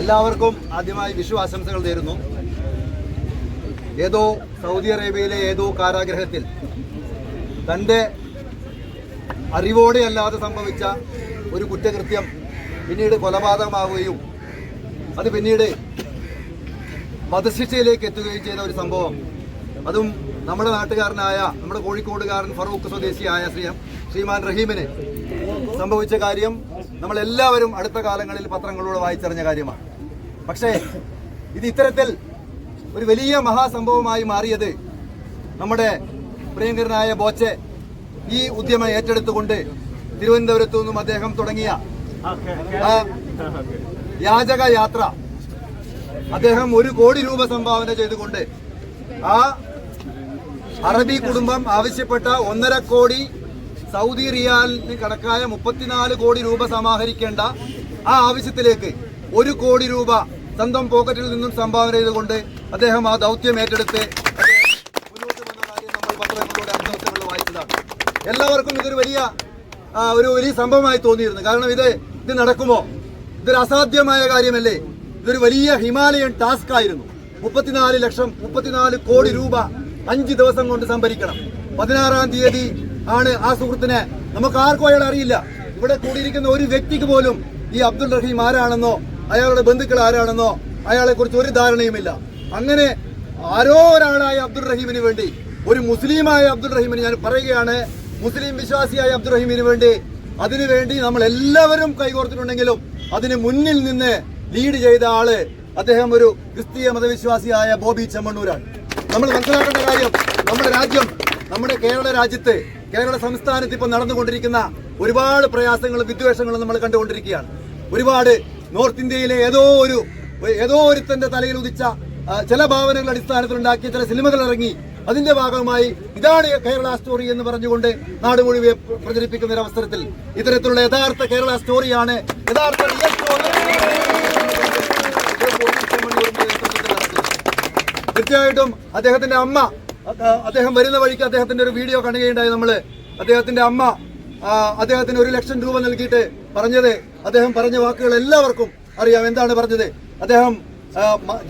എല്ലാവർക്കും ആദ്യമായി വിഷു ആശംസകൾ നേരുന്നു. ഏതോ സൗദി അറേബ്യയിലെ ഏതോ കാരാഗ്രഹത്തിൽ തന്റെ അറിവോടെ അല്ലാതെ സംഭവിച്ച ഒരു കുറ്റകൃത്യം പിന്നീട് കൊലപാതകമാവുകയും അത് പിന്നീട് വധശിക്ഷയിലേക്ക് എത്തുകയും ചെയ്ത ഒരു സംഭവം. അതും നമ്മുടെ നാട്ടുകാരനായ നമ്മുടെ കോഴിക്കോടുകാരൻ ഫറൂഖ് സ്വദേശിയായ ശ്രീ ശ്രീമാൻ റഹീമിന് സംഭവിച്ച കാര്യം നമ്മൾ എല്ലാവരും അടുത്ത കാലങ്ങളിൽ പത്രങ്ങളിലൂടെ വായിച്ചറിഞ്ഞ കാര്യമാണ്. പക്ഷേ ഇത് ഇത്തരത്തിൽ ഒരു വലിയ മഹാസംഭവമായി മാറിയത് നമ്മുടെ പ്രിയങ്കരനായ ബോച്ചെ ഈ ഉദ്യമം ഏറ്റെടുത്തുകൊണ്ട് തിരുവനന്തപുരത്തു നിന്നും അദ്ദേഹം തുടങ്ങിയ യാചക യാത്ര അദ്ദേഹം ഒരു കോടി രൂപ സംഭാവന ചെയ്തുകൊണ്ട് ആ അറബി കുടുംബം ആവശ്യപ്പെട്ട ഒന്നര കോടി സൗദി റിയാലിന് കണക്കായ മുപ്പത്തിനാല് കോടി രൂപ സമാഹരിക്കേണ്ട ആ ആവശ്യത്തിലേക്ക് ഒരു കോടി രൂപ സ്വന്തം പോക്കറ്റിൽ നിന്നും സംഭാവന ചെയ്തുകൊണ്ട് അദ്ദേഹം ആ ദൗത്യം ഏറ്റെടുത്ത് എല്ലാവർക്കും ഇതൊരു വലിയ ഒരു വലിയ സംഭവമായി തോന്നിയിരുന്നു. കാരണം ഇത് ഇത് നടക്കുമോ? ഇതൊരു അസാധ്യമായ കാര്യമല്ലേ? ഇതൊരു വലിയ ഹിമാലയൻ ടാസ്ക് ആയിരുന്നു. മുപ്പത്തിനാല് ലക്ഷം മുപ്പത്തിനാല് കോടി രൂപ അഞ്ച് ദിവസം കൊണ്ട് സംഭരിക്കണം. പതിനാറാം തീയതി ആണ് ആ സുഹൃത്തിനെ. നമുക്ക് ആർക്കും അയാൾ അറിയില്ല. ഇവിടെ കൂടിയിരിക്കുന്ന ഒരു വ്യക്തിക്ക് പോലും ഈ അബ്ദുൾ റഹീം ആരാണെന്നോ അയാളുടെ ബന്ധുക്കൾ ആരാണെന്നോ അയാളെ കുറിച്ച് ഒരു ധാരണയുമില്ല. അങ്ങനെ ആരോ ഒരാളായ അബ്ദുൾ റഹീമിന് വേണ്ടി ഒരു മുസ്ലിമായ അബ്ദുൾ റഹീമിന് ഞാൻ പറയുകയാണ് മുസ്ലിം വിശ്വാസിയായ അബ്ദുൾ റഹീമിന് വേണ്ടി അതിനുവേണ്ടി നമ്മൾ എല്ലാവരും കൈകോർത്തിട്ടുണ്ടെങ്കിലും അതിന് മുന്നിൽ നിന്ന് ലീഡ് ചെയ്ത ആൾ അദ്ദേഹം ഒരു ക്രിസ്തീയ മതവിശ്വാസിയായ ബോബി ചെമ്മണ്ണൂരാണ്. നമ്മൾ മനസ്സിലാക്കേണ്ട കാര്യം നമ്മുടെ രാജ്യം നമ്മുടെ കേരള രാജ്യത്ത് കേരള സംസ്ഥാനത്ത് ഇപ്പൊ നടന്നുകൊണ്ടിരിക്കുന്ന ഒരുപാട് പ്രയാസങ്ങളും വിദ്വേഷങ്ങളും നമ്മൾ കണ്ടുകൊണ്ടിരിക്കുകയാണ്. ഒരുപാട് നോർത്ത് ഇന്ത്യയിലെ ഏതോ ഒരു ഏതോ ഒരുത്തന്റെ തലയിൽ ഉദിച്ച ചില ഭാവനകൾ അടിസ്ഥാനത്തിൽ ഉണ്ടാക്കിയ ചില സിനിമകൾ ഇറങ്ങി അതിന്റെ ഭാഗമായി ഇതാണ് കേരള സ്റ്റോറി എന്ന് പറഞ്ഞുകൊണ്ട് നാട് മുഴുവൻ പ്രചരിപ്പിക്കുന്ന ഒരു അവസരത്തിൽ ഇത്തരത്തിലുള്ള യഥാർത്ഥ കേരള സ്റ്റോറിയാണ് യഥാർത്ഥ തീർച്ചയായിട്ടും അദ്ദേഹത്തിന്റെ അമ്മ അദ്ദേഹം വരുന്ന വഴിക്ക് അദ്ദേഹത്തിന്റെ ഒരു വീഡിയോ കാണുകയുണ്ടായി നമ്മൾ. അദ്ദേഹത്തിന്റെ അമ്മ അദ്ദേഹത്തിന് ഒരു ലക്ഷം രൂപ നൽകിയിട്ട് പറഞ്ഞത് അദ്ദേഹം പറഞ്ഞ വാക്കുകൾ എല്ലാവർക്കും അറിയാം. എന്താണ് പറഞ്ഞത്? അദ്ദേഹം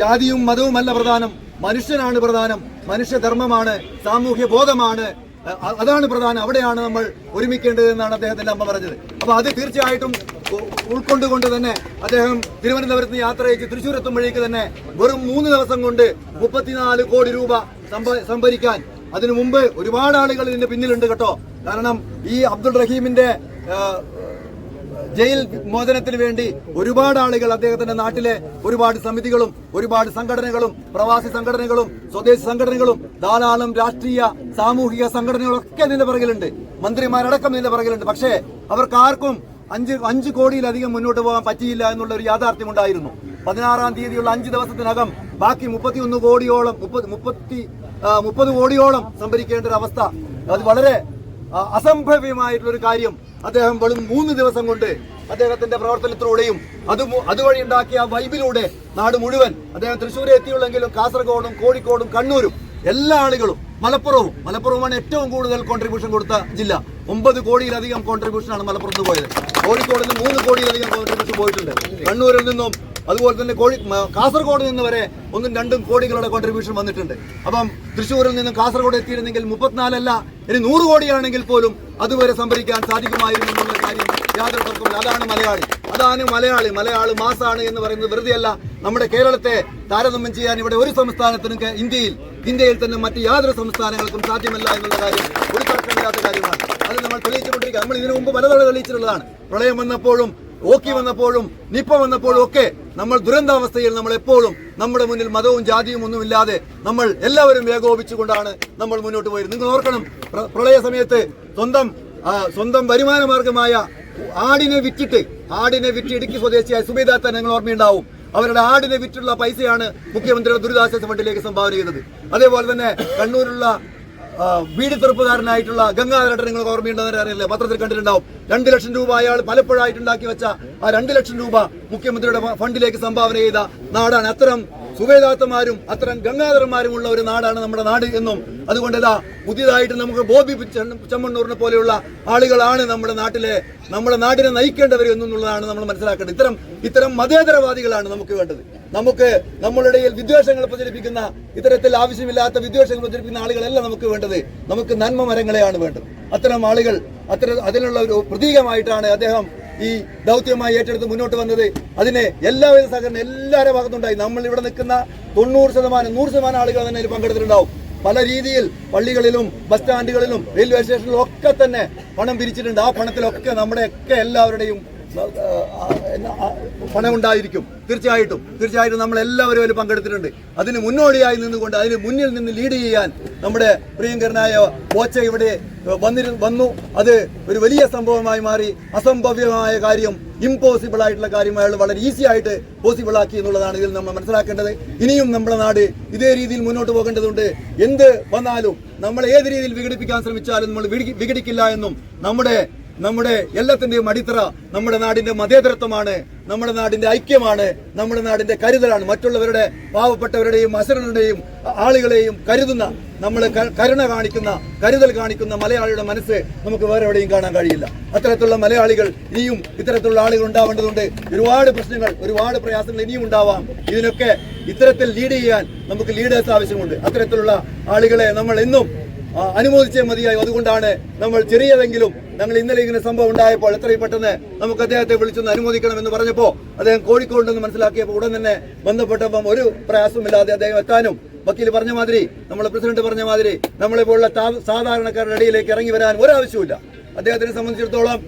ജാതിയും മതവും അല്ല പ്രധാനം. മനുഷ്യനാണ് പ്രധാനം. മനുഷ്യധർമ്മമാണ് സാമൂഹ്യ ബോധമാണ് അതാണ് പ്രധാനം. അവിടെയാണ് നമ്മൾ ഒരുമിക്കേണ്ടത് എന്നാണ് അദ്ദേഹത്തിന്റെ അമ്മ പറഞ്ഞത്. അപ്പൊ അത് തീർച്ചയായിട്ടും ഉൾക്കൊണ്ടുകൊണ്ട് തന്നെ അദ്ദേഹം തിരുവനന്തപുരത്ത് യാത്ര അയച്ച് തൃശ്ശൂർ എത്തുമ്പോഴേക്ക് തന്നെ വെറും മൂന്ന് ദിവസം കൊണ്ട് മുപ്പത്തിനാല് കോടി രൂപ സംഭരിക്കാൻ. അതിനു മുമ്പ് ഒരുപാട് ആളുകൾ ഇതിന്റെ പിന്നിലുണ്ട് കേട്ടോ. കാരണം ഈ അബ്ദുൾ റഹീമിന്റെ ജയിൽ മോചനത്തിന് വേണ്ടി ഒരുപാട് ആളുകൾ അദ്ദേഹത്തിന്റെ നാട്ടിലെ ഒരുപാട് സമിതികളും ഒരുപാട് സംഘടനകളും പ്രവാസി സംഘടനകളും സ്വദേശി സംഘടനകളും ധാരാളം രാഷ്ട്രീയ സാമൂഹിക സംഘടനകളൊക്കെ നിന്റെ പിറകിലുണ്ട്. മന്ത്രിമാരടക്കം ഇതിന്റെ പിറകിലുണ്ട്. പക്ഷേ അവർക്ക് ആർക്കും അഞ്ച് അഞ്ച് കോടിയിലധികം മുന്നോട്ട് പോകാൻ പറ്റിയില്ല എന്നുള്ള ഒരു യാഥാർത്ഥ്യം ഉണ്ടായിരുന്നു പതിനാറാം തീയതിയുള്ള അഞ്ച് ദിവസത്തിനകം ബാക്കി മുപ്പത്തി ഒന്ന് കോടിയോളം മുപ്പത് മുപ്പത്തി മുപ്പത് കോടിയോളം സംഭരിക്കേണ്ട ഒരു അവസ്ഥ. അത് വളരെ ആ, അസംഭവ്യമായിട്ടുള്ള ഒരു കാര്യം. അദ്ദേഹം വെറും മൂന്ന് ദിവസം കൊണ്ട് അദ്ദേഹത്തിന്റെ പ്രവർത്തനത്തിലൂടെയും അത് അതുവഴി ഉണ്ടാക്കിയ വൈബിലൂടെ നാട് മുഴുവൻ അദ്ദേഹം തൃശ്ശൂരെ എത്തിയുള്ളെങ്കിലും കാസർഗോഡും കോഴിക്കോടും കണ്ണൂരും എല്ലാ ആളുകളും മലപ്പുറവും മലപ്പുറവുമാണ് ഏറ്റവും കൂടുതൽ കോൺട്രിബ്യൂഷൻ കൊടുത്ത ജില്ല. ഒമ്പത് കോടിയിലധികം കോൺട്രിബ്യൂഷനാണ് മലപ്പുറത്ത് പോയത്. കോഴിക്കോട് നിന്ന് മൂന്ന് കോടിയിലധികം കോൺട്രിബ്യൂഷൻ പോയിട്ടുണ്ട്. കണ്ണൂരിൽ നിന്നും അതുപോലെ തന്നെ കോഴി കാസർഗോഡ് നിന്ന് വരെ ഒന്നും രണ്ടും കോടികളുടെ കോൺട്രിബ്യൂഷൻ വന്നിട്ടുണ്ട്. അപ്പം തൃശ്ശൂരിൽ നിന്നും കാസർഗോഡ് എത്തിയിരുന്നെങ്കിൽ മുപ്പത്തിനാലല്ല ഇനി നൂറ് കോടിയാണെങ്കിൽ പോലും അതുവരെ സംഭരിക്കാൻ സാധിക്കുമായിരുന്നു എന്നുള്ള കാര്യം യാതൊരു തർക്കമില്ല അതാണ് മലയാളി. അതാണ് മലയാളി. മലയാളി മാസാണ് എന്ന് പറയുന്നത് വെറുതെയല്ല. നമ്മുടെ കേരളത്തെ താരതമ്യം ചെയ്യാൻ ഇവിടെ ഒരു സംസ്ഥാനത്തിനും ഇന്ത്യയിൽ ഇന്ത്യയിൽ തന്നെ മറ്റ് യാതൊരു സംസ്ഥാനങ്ങൾക്കും സാധ്യമല്ല എന്നുള്ള കാര്യം ഒരു തർക്കമില്ലാത്ത കാര്യമാണ്. അത് നമ്മൾ തെളിയിച്ചുകൊണ്ടിരിക്കുക നമ്മൾ ഇതിനു മുമ്പ് പലതവണ തെളിയിച്ചിട്ടുള്ളതാണ്. പ്രളയം വന്നപ്പോഴും ഓക്കി വന്നപ്പോഴും നിപ്പ വന്നപ്പോഴും ഒക്കെ നമ്മൾ ദുരന്താവസ്ഥയിൽ നമ്മൾ എപ്പോഴും നമ്മുടെ മുന്നിൽ മതവും ജാതിയും ഒന്നുമില്ലാതെ നമ്മൾ എല്ലാവരും ഏകോപിച്ചുകൊണ്ടാണ് നമ്മൾ മുന്നോട്ട് പോയത് നിങ്ങൾ ഓർക്കണം പ്രളയ സമയത്ത് സ്വന്തം സ്വന്തം വരുമാന മാർഗമായ ആടിനെ വിറ്റിട്ട് ആടിനെ വിറ്റ് ഇടുക്കി സ്വദേശിയായ സുബേദാത്ത നിങ്ങൾ ഓർമ്മയുണ്ടാവും. അവരുടെ ആടിനെ വിറ്റുള്ള പൈസയാണ് മുഖ്യമന്ത്രിയുടെ ദുരിതാശ്വാസ ഫണ്ടിലേക്ക് സംഭാവന ചെയ്തത്. അതേപോലെ തന്നെ കണ്ണൂരിലുള്ള വീട് തെറുപ്പുകാരനായിട്ടുള്ള ഗംഗാധരട്ടൻ നിങ്ങൾ ഓർമ്മയുണ്ടെന്ന് അറിയില്ല. പത്രത്തിൽ കണ്ടിട്ടുണ്ടാവും. രണ്ട് ലക്ഷം രൂപ അയാൾ പലപ്പോഴായിട്ടുണ്ടാക്കി വെച്ച ആ രണ്ട് ലക്ഷം രൂപ മുഖ്യമന്ത്രിയുടെ ഫണ്ടിലേക്ക് സംഭാവന ചെയ്ത നാടാണ്. അത്തരം സുബേദാത്തമാരും അത്തരം ഗംഗാധരന്മാരും ഉള്ള ഒരു നാടാണ് നമ്മുടെ നാട് എന്നും അതുകൊണ്ട് ഇതാ പുതിയതായിട്ട് നമുക്ക് ബോബി ചെമ്മണ്ണൂറിനെ പോലെയുള്ള ആളുകളാണ് നമ്മുടെ നാട്ടിലെ നമ്മുടെ നാടിനെ നയിക്കേണ്ടവർ എന്നുള്ളതാണ് നമ്മൾ മനസ്സിലാക്കേണ്ടത്. ഇത്തരം ഇത്തരം മതേതരവാദികളാണ് നമുക്ക് വേണ്ടത്. നമുക്ക് നമ്മളുടെ വിദ്വേഷങ്ങൾ പ്രചരിപ്പിക്കുന്ന ഇത്തരത്തിൽ ആവശ്യമില്ലാത്ത വിദ്വേഷങ്ങൾ പ്രചരിപ്പിക്കുന്ന ആളുകളല്ല നമുക്ക് വേണ്ടത്. നമുക്ക് നന്മ മരങ്ങളെയാണ് വേണ്ടത്. അത്തരം ആളുകൾ അത്തരം അതിനുള്ള ഒരു പ്രതീകമായിട്ടാണ് അദ്ദേഹം ഈ ദൗത്യമായി ഏറ്റെടുത്ത് മുന്നോട്ട് വന്നത് അതിന് എല്ലാവിധ സഹകരണം എല്ലാവരുടെ ഭാഗത്തുണ്ടായി. നമ്മൾ ഇവിടെ നിൽക്കുന്ന തൊണ്ണൂറ് ശതമാനം നൂറ് ശതമാനം ആളുകൾ തന്നെ പങ്കെടുത്തിട്ടുണ്ടാവും. പല രീതിയിൽ പള്ളികളിലും ബസ് സ്റ്റാൻഡുകളിലും റെയിൽവേ സ്റ്റേഷനിലും ഒക്കെ തന്നെ പണം പിരിച്ചിട്ടുണ്ട്. ആ പണത്തിലൊക്കെ നമ്മുടെ ഒക്കെ എല്ലാവരുടെയും പണമുണ്ടായിരിക്കും. തീർച്ചയായിട്ടും തീർച്ചയായിട്ടും നമ്മൾ എല്ലാവരും അതിൽ പങ്കെടുത്തിട്ടുണ്ട്. അതിന് മുന്നോടിയായി നിന്നുകൊണ്ട് അതിന് മുന്നിൽ നിന്ന് ലീഡ് ചെയ്യാൻ നമ്മുടെ പ്രിയങ്കരനായ ബോച്ച ഇവിടെ വന്നു. അത് ഒരു വലിയ സംഭവമായി മാറി. അസംഭവ്യമായ കാര്യം ഇമ്പോസിബിൾ ആയിട്ടുള്ള കാര്യം വളരെ ഈസി ആയിട്ട് പോസിബിൾ ആക്കി എന്നുള്ളതാണ് ഇതിൽ നമ്മൾ മനസ്സിലാക്കേണ്ടത്. ഇനിയും നമ്മുടെ നാട് ഇതേ രീതിയിൽ മുന്നോട്ട് പോകേണ്ടതുണ്ട്. എന്ത് വന്നാലും നമ്മൾ ഏത് രീതിയിൽ വിഘടിപ്പിക്കാൻ ശ്രമിച്ചാലും നമ്മൾ വിഘടി- വിഘടിക്കില്ല എന്നും നമ്മുടെ നമ്മുടെ എല്ലാത്തിന്റെയും അടിത്തറ നമ്മുടെ നാടിന്റെ മതേതരത്വമാണ് നമ്മുടെ നാടിന്റെ ഐക്യമാണ് നമ്മുടെ നാടിന്റെ കരുതലാണ്. മറ്റുള്ളവരുടെ പാവപ്പെട്ടവരുടെയും അസുരങ്ങളുടെയും ആളുകളെയും കരുതുന്ന നമ്മൾ കരുണ കാണിക്കുന്ന കരുതൽ കാണിക്കുന്ന മലയാളിയുടെ മനസ്സ് നമുക്ക് വേറെ എവിടെയും കാണാൻ കഴിയില്ല. അത്തരത്തിലുള്ള മലയാളികൾ ഇനിയും ഇത്തരത്തിലുള്ള ആളുകൾ ഉണ്ടാവേണ്ടതുണ്ട്. ഒരുപാട് പ്രശ്നങ്ങൾ ഒരുപാട് പ്രയാസങ്ങൾ ഇനിയും ഉണ്ടാവാം. ഇതിനൊക്കെ ഇത്തരത്തിൽ ലീഡ് ചെയ്യാൻ നമുക്ക് ലീഡേഴ്സ് ആവശ്യമുണ്ട്. അത്തരത്തിലുള്ള ആളുകളെ നമ്മൾ എന്നും അനുമോദിച്ചേ മതിയായി. അതുകൊണ്ടാണ് നമ്മൾ ചെറിയതെങ്കിലും ഞങ്ങൾ ഇന്നലെ ഇങ്ങനെ സംഭവം ഉണ്ടായപ്പോൾ എത്രയും പെട്ടെന്ന് നമുക്ക് അദ്ദേഹത്തെ വിളിച്ചൊന്ന് അനുമോദിക്കണം എന്ന് പറഞ്ഞപ്പോൾ അദ്ദേഹം കോഴിക്കോട് നിന്ന് മനസ്സിലാക്കിയപ്പോൾ ഉടൻ തന്നെ ബന്ധപ്പെട്ടപ്പം ഒരു പ്രയാസമില്ലാതെ അദ്ദേഹം എത്താനും വക്കീൽ പറഞ്ഞ മാതിരി നമ്മളെ പ്രസിഡന്റ് പറഞ്ഞ മാതിരി നമ്മളെ പോലുള്ള താ- സാധാരണക്കാരുടെ ഇടയിലേക്ക് ഇറങ്ങി വരാൻ ഒരാവശ്യമില്ല അദ്ദേഹത്തിനെ സംബന്ധിച്ചിടത്തോളം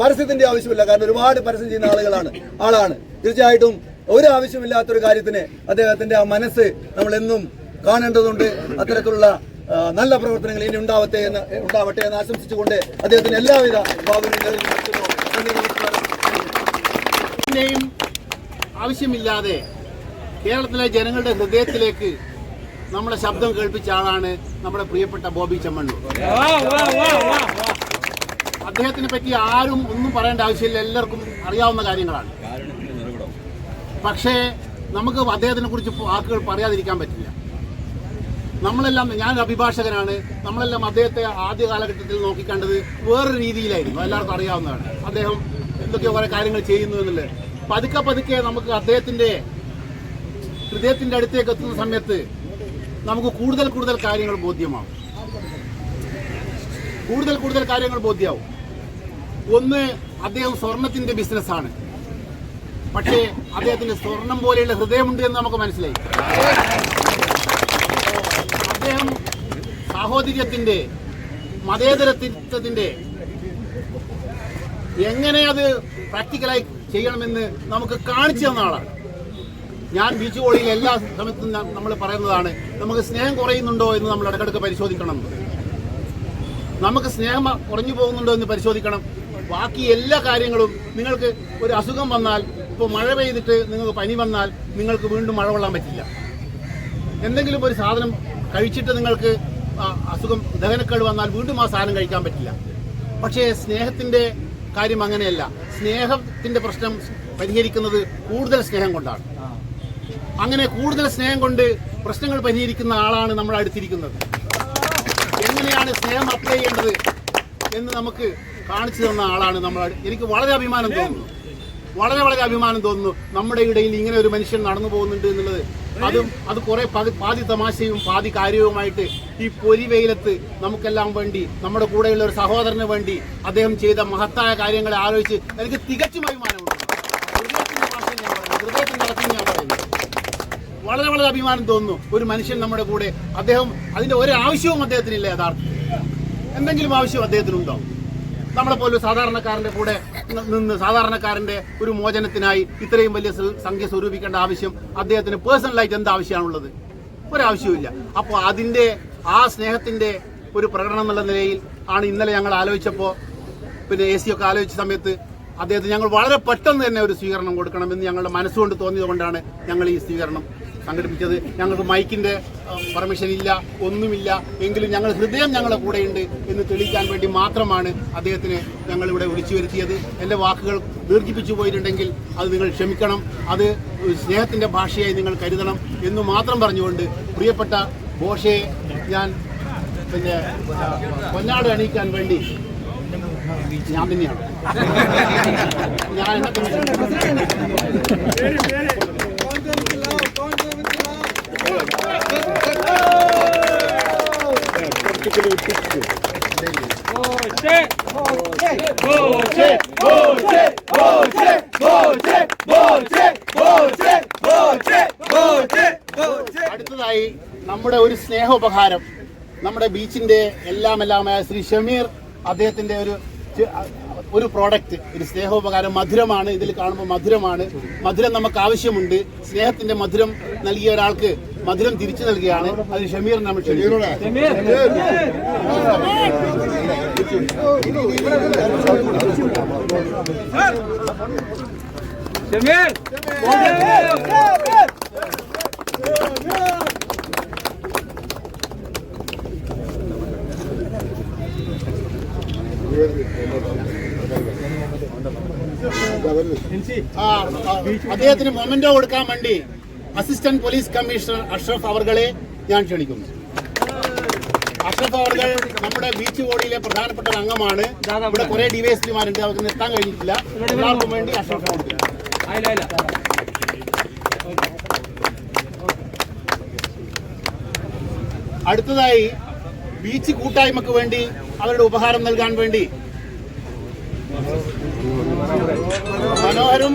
പരസ്യത്തിന്റെ ആവശ്യമില്ല. കാരണം ഒരുപാട് പരസ്യം ചെയ്യുന്ന ആളുകളാണ് ആളാണ്. തീർച്ചയായിട്ടും ഒരു ആവശ്യമില്ലാത്തൊരു കാര്യത്തിന് അദ്ദേഹത്തിന്റെ ആ മനസ്സ് നമ്മൾ എന്നും കാണേണ്ടതുണ്ട്. അത്തരത്തിലുള്ള നല്ല പ്രവർത്തനങ്ങൾ ഇനി ഉണ്ടാവട്ടെ എന്ന് ഉണ്ടാവട്ടെ എന്ന് ആശംസിച്ചുകൊണ്ട് അദ്ദേഹത്തിന് എല്ലാവിധ നന്ദി ആവശ്യമില്ലാതെ കേരളത്തിലെ ജനങ്ങളുടെ ഹൃദയത്തിലേക്ക് നമ്മുടെ ശബ്ദം കേൾപ്പിച്ച ആളാണ് നമ്മുടെ പ്രിയപ്പെട്ട ബോബി ചെമ്മണ്ണൂർ അദ്ദേഹത്തിനെ പറ്റി ആരും ഒന്നും പറയേണ്ട ആവശ്യമില്ല. എല്ലാവർക്കും അറിയാവുന്ന കാര്യങ്ങളാണ്. പക്ഷേ നമുക്ക് അദ്ദേഹത്തിനെ കുറിച്ച് വാക്കുകൾ പറയാതിരിക്കാൻ പറ്റില്ല. നമ്മളെല്ലാം ഞാനൊരു അഭിഭാഷകനാണ്. നമ്മളെല്ലാം അദ്ദേഹത്തെ ആദ്യ കാലഘട്ടത്തിൽ നോക്കിക്കണ്ടത് വേറൊരു രീതിയിലായിരുന്നു. എല്ലാവർക്കും അറിയാവുന്നതാണ്. അദ്ദേഹം എന്തൊക്കെയോ കുറെ കാര്യങ്ങൾ ചെയ്യുന്നു എന്നുള്ളത്. പതുക്കെ പതുക്കെ നമുക്ക് അദ്ദേഹത്തിന്റെ ഹൃദയത്തിന്റെ അടുത്തേക്ക് എത്തുന്ന സമയത്ത് നമുക്ക് കൂടുതൽ കൂടുതൽ കാര്യങ്ങൾ ബോധ്യമാവും. കൂടുതൽ കൂടുതൽ കാര്യങ്ങൾ ബോധ്യമാവും ഒന്ന് അദ്ദേഹം സ്വർണത്തിന്റെ ബിസിനസ്സാണ്. പക്ഷേ അദ്ദേഹത്തിന് സ്വർണം പോലെയുള്ള ഹൃദയമുണ്ട് എന്ന് നമുക്ക് മനസ്സിലായി. അദ്ദേഹം സാഹോദര്യത്തിന്റെ മതേതരത്വത്തിന്റെ എങ്ങനെ അത് പ്രാക്ടിക്കലായി ചെയ്യണമെന്ന് നമുക്ക് കാണിച്ചു തന്ന ആളാണ്. ഞാൻ ബീച്ച് കോളിയിൽ എല്ലാ സമയത്തും നമ്മൾ പറയുന്നതാണ് നമുക്ക് സ്നേഹം കുറയുന്നുണ്ടോ എന്ന് നമ്മൾ ഇടയ്ക്കിടയ്ക്ക് പരിശോധിക്കണം. നമുക്ക് സ്നേഹം കുറഞ്ഞു പോകുന്നുണ്ടോ എന്ന് പരിശോധിക്കണം. ബാക്കി എല്ലാ കാര്യങ്ങളും നിങ്ങൾക്ക് ഒരു അസുഖം വന്നാൽ ഇപ്പോൾ മഴ പെയ്തിട്ട് നിങ്ങൾക്ക് പനി വന്നാൽ നിങ്ങൾക്ക് വീണ്ടും മഴ കൊള്ളാൻ പറ്റില്ല. എന്തെങ്കിലും ഒരു സാധനം കഴിച്ചിട്ട് നിങ്ങൾക്ക് അസുഖം ദഹനക്കേട് വന്നാൽ വീണ്ടും ആ സാധനം കഴിക്കാൻ പറ്റില്ല. പക്ഷേ സ്നേഹത്തിന്റെ കാര്യം അങ്ങനെയല്ല. സ്നേഹത്തിന്റെ പ്രശ്നം പരിഹരിക്കുന്നത് കൂടുതൽ സ്നേഹം കൊണ്ടാണ്. അങ്ങനെ കൂടുതൽ സ്നേഹം കൊണ്ട് പ്രശ്നങ്ങൾ പരിഹരിക്കുന്ന ആളാണ് നമ്മൾ അടുത്തിരിക്കുന്നത്. എങ്ങനെയാണ് സ്നേഹം അപ്ലൈ ചെയ്യേണ്ടത് എന്ന് നമുക്ക് കാണിച്ചു തന്ന ആളാണ് നമ്മൾ എനിക്ക് വളരെ അഭിമാനം തോന്നുന്നു. വളരെ വളരെ അഭിമാനം തോന്നുന്നു നമ്മുടെ ഇടയിൽ ഇങ്ങനെ ഒരു മനുഷ്യൻ നടന്നു പോകുന്നുണ്ട് എന്നുള്ളത്. അതും അത് കുറെ പാതി തമാശയും പാതി കാര്യവുമായിട്ട് ഈ പൊരി വെയിലത്ത് നമുക്കെല്ലാം വേണ്ടി നമ്മുടെ കൂടെയുള്ള ഒരു സഹോദരന് വേണ്ടി അദ്ദേഹം ചെയ്ത മഹത്തായ കാര്യങ്ങളെ ആലോചിച്ച് എനിക്ക് തികച്ചും അഭിമാനമുണ്ട് ഹൃദയത്തിന്റെ ഭാഷയിൽ ഞാൻ പറയുന്നു ഹൃദയത്തിന്റെ അർത്ഥം ഞാൻ പറയുന്നു വളരെ വളരെ അഭിമാനം തോന്നുന്നു. ഒരു മനുഷ്യൻ നമ്മുടെ കൂടെ അദ്ദേഹം അതിന്റെ ഒരു ആവശ്യവും അദ്ദേഹത്തിനില്ല യഥാർത്ഥത്തിൽ. എന്തെങ്കിലും ആവശ്യം അദ്ദേഹത്തിനുണ്ടോ? നമ്മളെ പോലെ സാധാരണക്കാരന്റെ കൂടെ നിന്ന് സാധാരണക്കാരന്റെ ഒരു മോചനത്തിനായി ഇത്രയും വലിയ സംഖ്യ സ്വരൂപിക്കേണ്ട ആവശ്യം അദ്ദേഹത്തിന് പേഴ്സണലായിട്ട് എന്ത് ആവശ്യമാണുള്ളത് ഒരാവശ്യവുമില്ല. അപ്പോൾ അതിന്റെ ആ സ്നേഹത്തിന്റെ ഒരു പ്രകടനം എന്നുള്ള നിലയിൽ ആണ് ഇന്നലെ ഞങ്ങൾ ആലോചിച്ചപ്പോൾ പിന്നെ എ സി ഒക്കെ ആലോചിച്ച സമയത്ത് അദ്ദേഹത്തിന് ഞങ്ങൾ വളരെ പെട്ടെന്ന് തന്നെ ഒരു സ്വീകരണം കൊടുക്കണം എന്ന് ഞങ്ങളുടെ മനസ്സുകൊണ്ട് തോന്നിയതുകൊണ്ടാണ് ഞങ്ങൾ ഈ സ്വീകരണം സംഘടിപ്പിച്ചത്. ഞങ്ങൾക്ക് മൈക്കിന്റെ പെർമിഷൻ ഇല്ല ഒന്നുമില്ല. എങ്കിലും ഞങ്ങൾ ഹൃദയം ഞങ്ങളുടെ കൂടെയുണ്ട് എന്ന് തെളിയിക്കാൻ വേണ്ടി മാത്രമാണ് അദ്ദേഹത്തിന് ഞങ്ങൾ ഇവിടെ വിളിച്ചു വരുത്തിയത്. എന്റെ വാക്കുകൾ ദീർഘിപ്പിച്ചു പോയിട്ടുണ്ടെങ്കിൽ അത് നിങ്ങൾ ക്ഷമിക്കണം. അത് സ്നേഹത്തിന്റെ ഭാഷയായി നിങ്ങൾ കരുതണം എന്ന് മാത്രം പറഞ്ഞുകൊണ്ട് പ്രിയപ്പെട്ട ബോഷയെ ഞാൻ പിന്നെ പൊന്നാട് അണിയിക്കാൻ വേണ്ടി ഞാൻ തന്നെയാണ്. ഞാൻ തന്നെ അടുത്തതായി നമ്മുടെ ഒരു സ്നേഹോപഹാരം നമ്മുടെ ബീച്ചിന്റെ എല്ലാം എല്ലാമായ ശ്രീ ഷമീർ അദ്ദേഹത്തിന്റെ ഒരു ഒരു പ്രോഡക്റ്റ് ഒരു സ്നേഹോപകാരം മധുരമാണ്. ഇതിൽ കാണുമ്പോൾ മധുരമാണ്. മധുരം നമുക്ക് ആവശ്യമുണ്ട്. സ്നേഹത്തിന്റെ മധുരം നൽകിയ ഒരാൾക്ക് മധുരം തിരിച്ചു നൽകുകയാണ് അത് ഷമീർ നമ്മൾ ഷമീർ അദ്ദേഹത്തിന് മൊമെന്റോ കൊടുക്കാൻ വേണ്ടി അസിസ്റ്റന്റ് പോലീസ് കമ്മീഷണർ അഷ്റഫ് അവർകളെ ഞാൻ ക്ഷണിക്കുന്നു. അഷ്റഫ് അവർകൾ നമ്മുടെ ബീച്ച് ബോഡിയിലെ പ്രധാനപ്പെട്ട ഒരു അംഗമാണ്. ഇവിടെ കുറെ ഡിവൈഎസ്പിമാരുണ്ട്. അവർക്ക് നിർത്താൻ കഴിഞ്ഞിട്ടില്ല. വേണ്ടി അഷ്റഫ് അടുത്തതായി ബീച്ച് കൂട്ടായ്മക്ക് വേണ്ടി അവരുടെ ഉപഹാരം നൽകാൻ വേണ്ടി മനോഹരും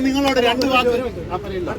നിങ്ങളോട് രണ്ട് വാക്ക് ആ, പറയല്ലോ.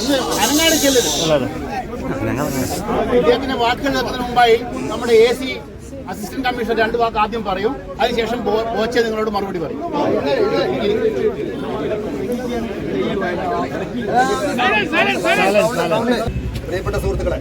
ഒന്ന് അനങ്ങാട് ചെല്ലരുത് ഇദ്ദേഹത്തിന്റെ വാക്കുകൾ എത്തുന്നതിന് മുമ്പായി നമ്മുടെ എ സി അസിസ്റ്റന്റ് കമ്മീഷണർ രണ്ട് വാക്ക് ആദ്യം പറയും. അതിനുശേഷം ബോച്ചെ നിങ്ങളോട് മറുപടി പറയും. പ്രിയപ്പെട്ട സുഹൃത്തുക്കളെ